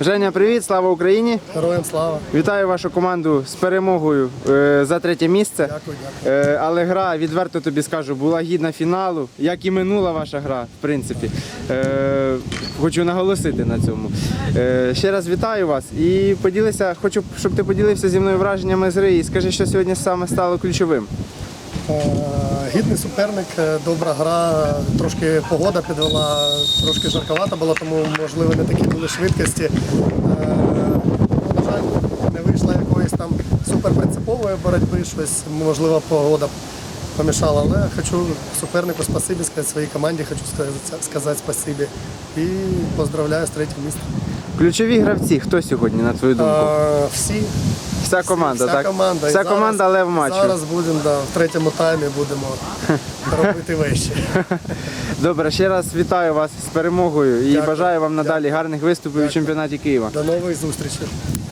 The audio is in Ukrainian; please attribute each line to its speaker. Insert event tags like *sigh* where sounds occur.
Speaker 1: Женя, привіт, слава Україні!
Speaker 2: Героям слава.
Speaker 1: Вітаю вашу команду з перемогою е, за третє місце.
Speaker 2: Дякую, дякую.
Speaker 1: Е, але гра, відверто тобі скажу, була гідна фіналу, як і минула ваша гра, в принципі. Е, хочу наголосити на цьому. Ще раз вітаю вас і поділися, хочу, щоб ти поділився зі мною враженнями з гри і скажи, що сьогодні саме стало ключовим.
Speaker 2: Гідний суперник, е, добра гра, трошки погода підвела, трошки жарковато було, тому можливо не такі були швидкості. Е, На жаль, не вийшло якоїсь там суперпринципової боротьби, щось, можливо, погода помішала. Але хочу супернику спасибі сказати, своїй команді хочу сказати спасибі. І поздравляю з третім місцем.
Speaker 1: Ключові гравці, хто сьогодні, на твою думку?
Speaker 2: Е, Всі
Speaker 1: Вся команда,
Speaker 2: Вся
Speaker 1: так?
Speaker 2: команда. І
Speaker 1: Вся
Speaker 2: зараз-
Speaker 1: команда, але в матчі.
Speaker 2: Зараз будемо да, в третьому таймі будемо *laughs* робити вещі. *laughs*
Speaker 1: Добре, ще раз вітаю вас з перемогою і
Speaker 2: Дякую.
Speaker 1: бажаю вам надалі гарних виступів у чемпіонаті Києва.
Speaker 2: До нових зустрічей.